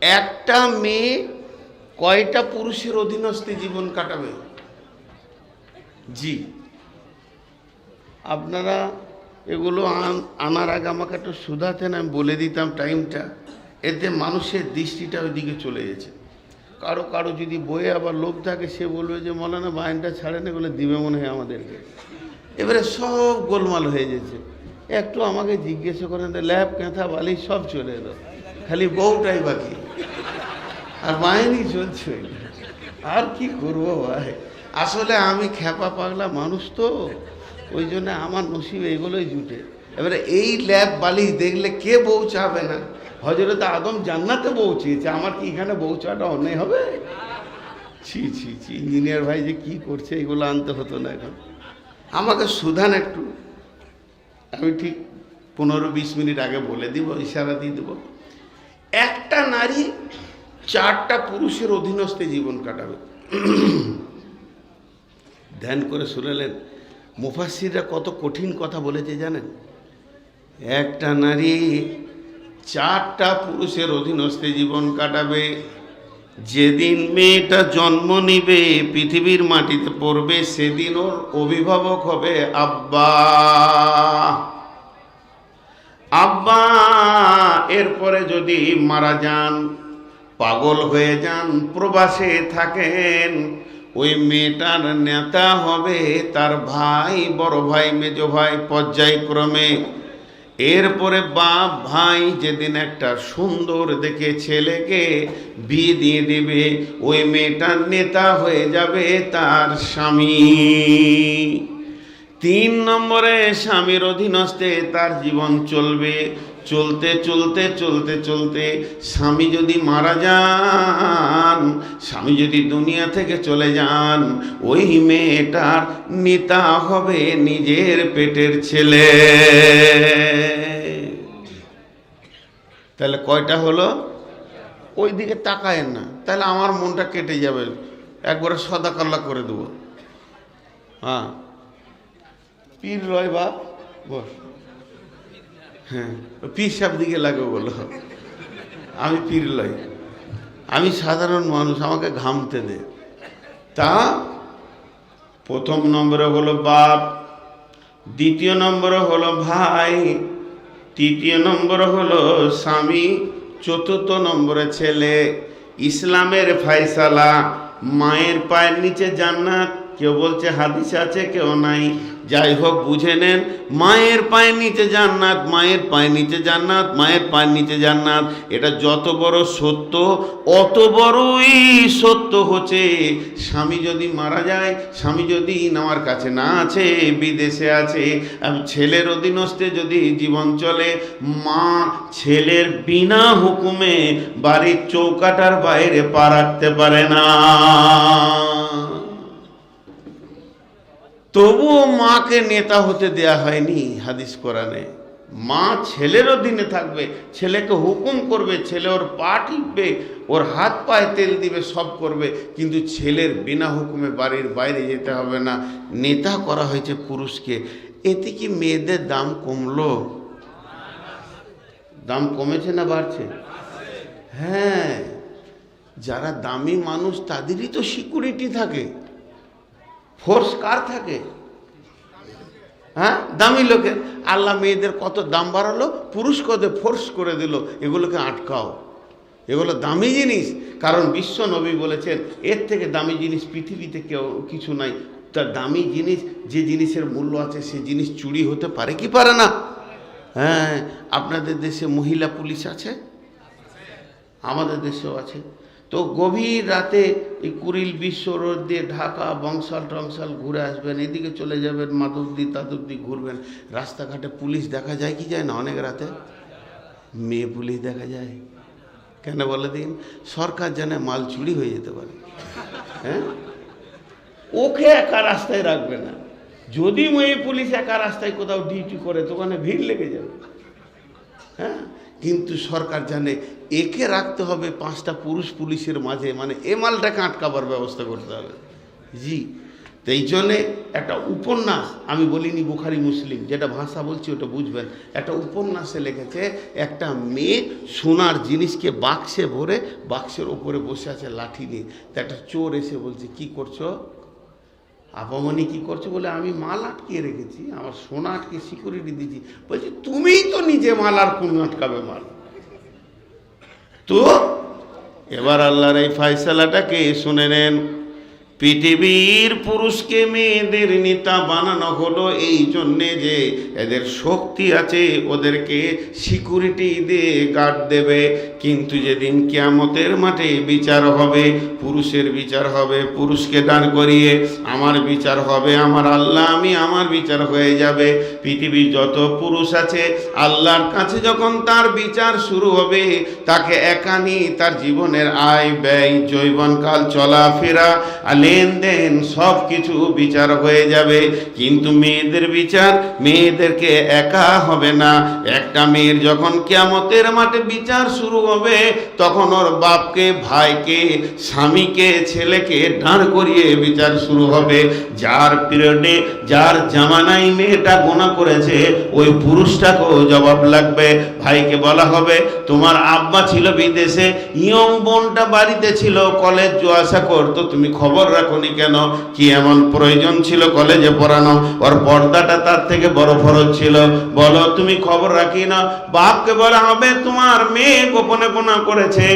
একটা মেয়ে কয়টা পুরুষের অধীনস্থে জীবন কাটাবে? জি। আপনারা এগুলো আন- আনার আগে আমাকে একটু শুধাতেন, আমি বলে দিতাম টাইমটা। এতে মানুষের দৃষ্টিটা ওইদিকে চলে গেছে। কারও কারও যদি বইয়ে আবার লোভ থাকে, সে বলবে যে, মলানা বাহিনটা ছাড়েন, এগুলো দিবে মনে হয় আমাদেরকে। এবারে সব গোলমাল হয়ে গেছে। একটু আমাকে জিজ্ঞেস করেন, ল্যাব, কেঁথা, বালি, সব চলে এলো। খালি বউটাই বাকি। আর বাহিনী চলছে। আর কি করব ভাই? আসলে আমি খেপা পাগলা মানুষ তো, ওই জন্য আমার নসিব এগুলোই জুটে। এবারে এই ল্যাব বালিশ দেখলে কে বউ চাবে না? হজরত আদম জান্নাতে চেয়েছে, আমার কি এখানে বউ চাওয়াটা অন্যায় হবে? ছি ছি ছি ইঞ্জিনিয়ার ভাই যে কি করছে এগুলো আনতে হতো না এখন। আমাকে সুধান একটু, আমি ঠিক পনেরো বিশ মিনিট আগে বলে দিব, ইশারা দিয়ে দেবো। একটা নারী চারটা পুরুষের অধীনস্থে জীবন কাটাবে। ধ্যান করে শুনেলেন মুফাসিররা কত কঠিন কথা বলেছে জানেন? একটা নারী চারটা পুরুষের অধীনস্থে জীবন কাটাবে। যেদিন মেয়েটা জন্ম নিবে, পৃথিবীর মাটিতে পড়বে, সেদিন ওর অভিভাবক হবে আব্বা। আব্বা! এরপরে যদি মারা যান, পাগল হয়ে যান, প্রবাসে থাকেন, ওই মেয়েটার নেতা হবে তার ভাই, বড় ভাই, মেজ ভাই পর্যায়ক্রমে। এরপরে বাপ ভাই যেদিন একটা সুন্দর দেখে ছেলেকে বিয়ে দিয়ে দেবে, ওই মেয়েটার নেতা হয়ে যাবে তার স্বামী। তিন নম্বরে স্বামীর অধীনস্থে তার জীবন চলবে। চলতে চলতে চলতে চলতে স্বামী যদি মারা যান, স্বামী যদি দুনিয়া থেকে চলে যান, ওই মেয়েটার নেতা হবে নিজের পেটের ছেলে। তাহলে কয়টা হলো? ওই দিকে তাকায়েন না, তাহলে আমার মনটা কেটে যাবে। একবারে সদা কাল্লা করে দেবো। হ্যাঁ। পীর রয় বাপ, বস। হ্যাঁ পীর সাহেব দিকে লাগে বলো। আমি পীর লই। আমি সাধারণ মানুষ, আমাকে ঘামতে দে। তা, প্রথম নম্বরে হলো বাপ, দ্বিতীয় নম্বরে হলো ভাই, তৃতীয় নম্বরে হলো স্বামী, চতুর্থ নম্বরে ছেলে। ইসলামের ফায়সালা, মায়ের পায়ের নিচে জান্নাত, কেউ বলছে হাদিস আছে, কেউ নাই। যাই হোক বুঝে নেন, মায়ের পায়ের নিচে জান্নাত, মায়ের পায়ের নিচে জান্নাত, মায়ের পায়ের নিচে জান্নাত, এটা যত বড় সত্য, অত বড়ই সত্য হচ্ছে, স্বামী যদি মারা যায়, স্বামী যদি আমার কাছে না আছে, বিদেশে আছে ছেলের অধীনস্থে যদি জীবন চলে, মা ছেলের বিনা হুকুমে বাড়ির চৌকাটার বাইরে পা রাখতে পারে না। তবুও মাকে নেতা হতে দেয়া হয়নি হাদিস কোরআনে। মা ছেলের অধীনে থাকবে, ছেলেকে হুকুম করবে, ছেলে ওর পা টিপবে, ওর হাত পায়ে তেল দিবে, সব করবে, কিন্তু ছেলের বিনা হুকুমে বাড়ির বাইরে যেতে হবে না। নেতা করা হয়েছে পুরুষকে। এতে কি মেয়েদের দাম কমলো? দাম কমেছে না বাড়ছে? হ্যাঁ যারা দামি মানুষ তাদেরই তো সিকিউরিটি থাকে। ফোর্স কার থাকে? হ্যাঁ? দামি লোকের। আল্লাহ মেয়েদের কত দাম বাড়ালো? পুরুষ কত ফোর্স করে দিল, এগুলোকে আটকাও। এগুলো দামি জিনিস। কারণ বিশ্ব নবী বলেছেন, এর থেকে দামি জিনিস পৃথিবীতে কেউ কিছু নাই। তার দামি জিনিস, যে জিনিসের মূল্য আছে, সে জিনিস চুরি হতে পারে কি পারে না? হ্যাঁ আপনাদের দেশে মহিলা পুলিশ আছে? আমাদের দেশেও আছে। তো গভীর রাতে এই কুড়িল বিশ্ব রোড দিয়ে ঢাকা বংশাল টংশাল ঘুরে আসবেন, এদিকে চলে যাবেন মাধবদি তাদবদি ঘুরবেন। রাস্তাঘাটে পুলিশ দেখা যায় কি যায় না অনেক রাতে? মেয়ে পুলিশ দেখা যায়। কেন বলে দিন? সরকার জানে মাল চুরি হয়ে যেতে পারে। হ্যাঁ? ওকে একা রাস্তায় রাখবে না। যদি মেয়ে পুলিশ একা রাস্তায় কোথাও ডিউটি করে, তো ওখানে ভিড় লেগে যাবে। হ্যাঁ? কিন্তু সরকার জানে, একে রাখতে হবে পাঁচটা পুরুষ পুলিশের মাঝে মানে এ মালটাকে আটকাবার ব্যবস্থা করতে হবে। জি তো এই জন্যে একটা উপন্যাস, আমি বলিনি বুখারি মুসলিম, যেটা ভাষা বলছি ওটা বুঝবেন। একটা উপন্যাসে লিখেছে, একটা মেয়ে সোনার জিনিসকে বাক্সে ভরে, বাক্সের ওপরে বসে আছে লাঠি নিয়ে। তো একটা চোর এসে বলছে, কি করছ? আপামনি কি করছ? বলে, আমি মাল আটকে রেখেছি, আমার সোনা আটকে সিকিউরিটি দিয়েছি। বলছি, তুমিই তো নিজে মাল আর কোন আটকাবে মাল? তো এবার আল্লাহর এই ফাইসালাটাকে শুনে নেন। পৃথিবীর পুরুষকে মেয়েদের নেতা বানানো হলো এই জন্যে যে এদের শক্তি আছে, ওদেরকে সিকিউরিটি দিয়ে গার্ড দেবে। কিন্তু যেদিন কেয়ামতের মাঠে বিচার হবে, পুরুষের বিচার হবে, পুরুষকে দাঁড় করিয়ে আমার বিচার হবে, আমার আল্লাহ, আমি আমার বিচার হয়ে যাবে। পৃথিবীর যত পুরুষ আছে, আল্লাহর কাছে যখন তার বিচার শুরু হবে, তাকে একানি তার জীবনের আয় ব্যয়, যৌবনকাল, চলাফেরা আর লেনদেন সব কিছু বিচার হয়ে যাবে। কিন্তু মেয়েদের বিচার মেয়েদেরকে একা হবে না। একটা মেয়ের যখন কিয়ামতের মাঠে বিচার শুরু হবে, তখন ওর বাপকে, ভাইকে, স্বামীকে, ছেলেকে দাঁড় করিয়ে বিচার শুরু হবে। যার পিরিয়ডে, যার জামানায় মেয়েটা গোনা করেছে, ওই পুরুষটাকেও জবাব লাগবে। ভাইকে বলা হবে, তোমার আব্বা ছিল বিদেশে, ইয়ং বোনটা বাড়িতে ছিল, কলেজ আসা করতো, তুমি খবর রাখোনি কেন? কি এমন প্রয়োজন ছিল কলেজে পড়ানো? ওর পর্দাটা তার থেকে বড় ফরজ ছিল। বলো, তুমি খবর রাখি না? বাপকে বলা হবে, তোমার মেয়ে গোপনে গোনা করেছে।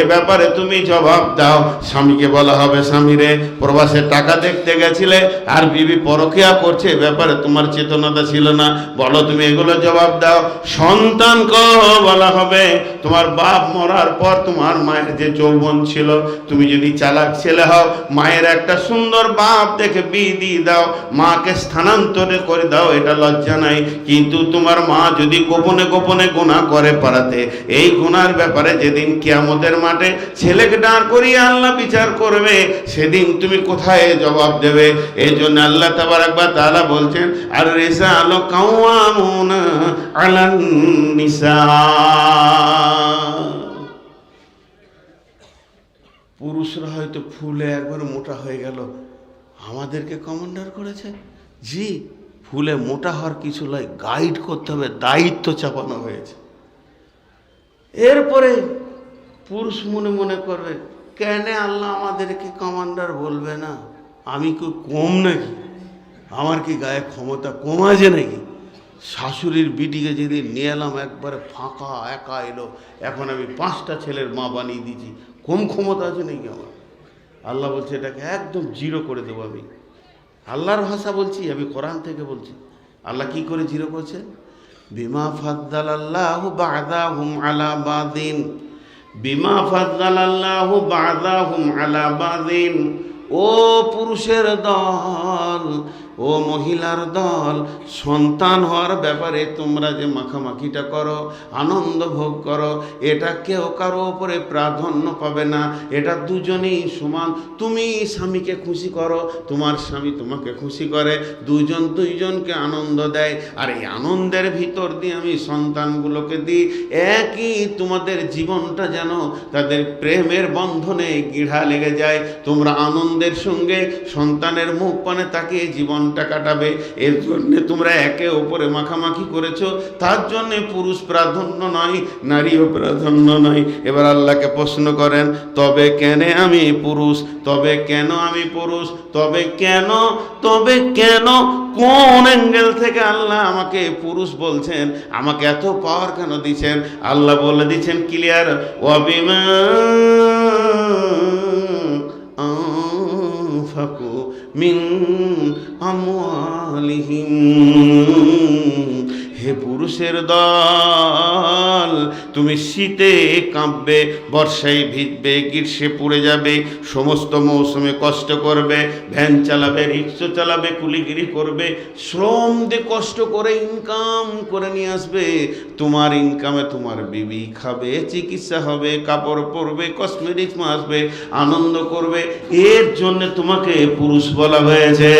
এ ব্যাপারে তুমি জবাব দাও। স্বামীকে বলা হবে স্বামীরে প্রবাসে টাকা দেখতে গেছিলে আর বিবি পরকিয়া করছে ব্যাপারে তোমার চেতনাটা ছিল না। বলো, তুমি এগুলো জবাব দাও। সন্তানকে বলা হবে, তোমার বাপ মরার পর তোমার মায়ের যে যৌবন ছিল, তুমি যদি চালাক ছেলে হও, মায়ের একটা সুন্দর বাপ দেখে বিয়ে দিয়ে দাও, মাকে স্থানান্তরে করে দাও, এটা লজ্জা নাই। কিন্তু তোমার মা যদি গোপনে গোপনে গোনা করে পারাতে, এই গুনার ব্যাপারে যেদিন কিয়ামতের মাঠে ছেলেকে দাঁড় করিয়ে আল্লাহ বিচার করবে, সেদিন তুমি কোথায় জবাব দেবে? এই জন্য আল্লাহ তাবার একবার তারা বলছেন আর রেসা আলো কাউয়ামুন আলান নিসা পুরুষরা হয়তো ফুলে একবার মোটা হয়ে গেল। আমাদেরকে কমান্ডার করেছে। জি, ফুলে মোটা হওয়ার কিছু নয়, গাইড করতে হবে, দায়িত্ব চাপানো হয়েছে। এরপরে পুরুষ মনে মনে করবে, কেন আল্লাহ আমাদেরকে কমান্ডার বলবে না? আমি কি কম নাকি? আমার কি গায়ে ক্ষমতা কম আছে নাকি? শাশুড়ির বিটিকে যদি নিয়ে এলাম, একবারে ফাঁকা, একা এলো। এখন আমি পাঁচটা ছেলের মা বানিয়ে দিয়েছি। কম ক্ষমতা আছে নাকি আমার? আল্লাহ বলছে, এটাকে একদম জিরো করে দেবো আমি। আল্লাহর ভাষা বলছি, আমি কোরআন থেকে বলছি। আল্লাহ কি করে জিরো করছে? বিমা ফাদ্দাল আল্লাহ বাদাহুম আলা বাদিন। বিমা ফাদ্দাল আল্লাহ বাদাহুম আলা বাদিন। ও পুরুষের দল ও মহিলার দল, সন্তান হওয়ার ব্যাপারে তোমরা যে মাখামাখিটা করো, আনন্দ ভোগ করো, এটা কেউ কারও ওপরে প্রাধান্য পাবে না। এটা দুজনেই সমান। তুমি স্বামীকে খুশি করো, তোমার স্বামী তোমাকে খুশি করে। দুজন দুইজনকে আনন্দ দেয়। আর এই আনন্দের ভিতর দিয়ে আমি সন্তানগুলোকে দিই। একই তোমাদের জীবনটা যেন তাদের প্রেমের বন্ধনে গিড়া লেগে যায়। তোমরা আনন্দের সঙ্গে সন্তানের মুখ পানে তাকিয়ে জীবনটা কাটাবে। এর জন্য তোমরা একে ওপরে মাখামাখি করেছ। তার জন্যে পুরুষ প্রাধান্য নয় নারীও প্রাধান্য নয় এবার আল্লাহকে প্রশ্ন করেন, তবে কেন আমি পুরুষ? তবে কেন আমি পুরুষ? তবে কেন? তবে কেন? কোন অ্যাঙ্গেল থেকে আল্লাহ আমাকে পুরুষ বলছেন? আমাকে এত পাওয়ার কেন দিচ্ছেন? আল্লাহ বলে দিচ্ছেন, ক্লিয়ার? অবিমা আনফাকু মিন আমওয়ালিহিম হে পুরুষের দল, তুমি শীতে কাঁপবে, বর্ষায় ভিজবে, গ্রীষ্মে পুড়ে যাবে, সমস্ত মৌসুমে কষ্ট করবে, ভ্যান চালাবে, রিক্সা চালাবে, কুলিগিরি করবে, শ্রম দিয়ে কষ্ট করে ইনকাম করে নিয়ে আসবে, তোমার ইনকামে তোমার বিবি খাবে, চিকিৎসা হবে, কাপড় পরবে কসমেটিক্স আসবে, আনন্দ করবে, এর জন্য তোমাকে পুরুষ বলা হয়েছে।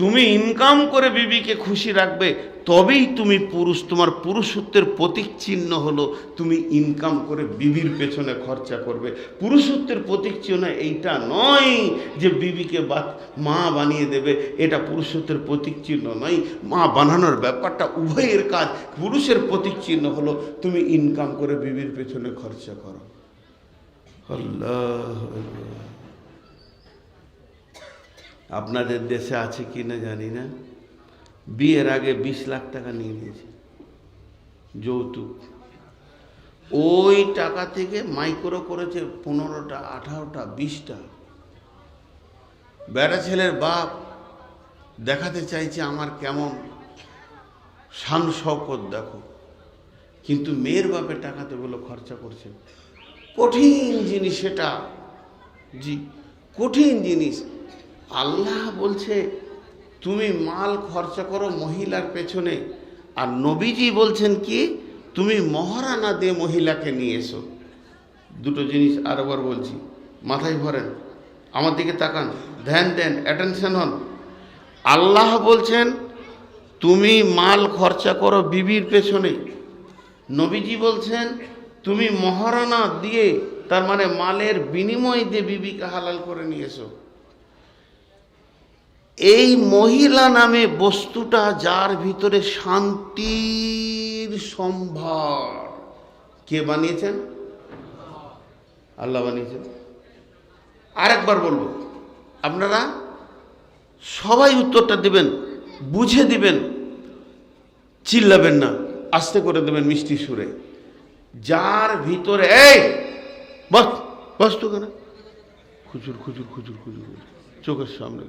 তুমি ইনকাম করে বিবিকে খুশি রাখবে, তবেই তুমি পুরুষ, তোমার পুরুষত্বের প্রতীক চিহ্ন হলো তুমি ইনকাম করে বিবির পেছনে খরচা করবে। পুরুষত্বের প্রতীক চিহ্ন এইটা নয় যে বিবিকে বা মা বানিয়ে দেবে, এটা পুরুষত্বের প্রতীক চিহ্ন নয়। মা বানানোর ব্যাপারটা উভয়ের কাজ। পুরুষের প্রতীক চিহ্ন হলো তুমি ইনকাম করে বিবির পেছনে খরচা করো। আল্লাহ আপনাদের দেশে আছে কি না জানি না। বিয়ের আগে বিশ লাখ টাকা নিয়ে নিয়েছে। যৌতুক। ওই টাকা থেকে মাইক্রো করেছে পনেরোটা, আঠারোটা, বিশটা। বেড়া ছেলের বাপ দেখাতে চাইছে আমার কেমন শান শকত দেখো। কিন্তু মেয়ের বাপের টাকাতে বলে খরচা করছে। কঠিন জিনিস সেটা। জি, কঠিন জিনিস। আল্লাহ বলছে, তুমি মাল খরচা করো মহিলার পেছনে। আর নবীজি বলছেন কি, তুমি মহারানা দিয়ে মহিলাকে নিয়ে এসো। দুটো জিনিস আরেকবার বলছি, মাথায় ভরেন, আমার দিকে তাকান, ধ্যান দেন অ্যাটেনশন হন। আল্লাহ বলছেন, তুমি মাল খরচা করো বিবির পেছনে। নবীজি বলছেন, তুমি মহারানা দিয়ে, তার মানে মালের বিনিময় দিয়ে বিবিকে হালাল করে নিয়ে এসো। এই মহিলা নামে বস্তুটা যার ভিতরে শান্তির সম্ভার। কে বানিয়েছেন? আল্লাহ বানিয়েছেন। আরেকবার বলব, আপনারা সবাই উত্তরটা দিবেন, বুঝে দিবেন, চিল্লাবেন না, আস্তে করে দেবেন মিষ্টি সুরে। যার ভিতরে, এই, বস বস তো কেন খুচুর খুচুর খুচুর খুচুর খুচুর চোখের সামনে।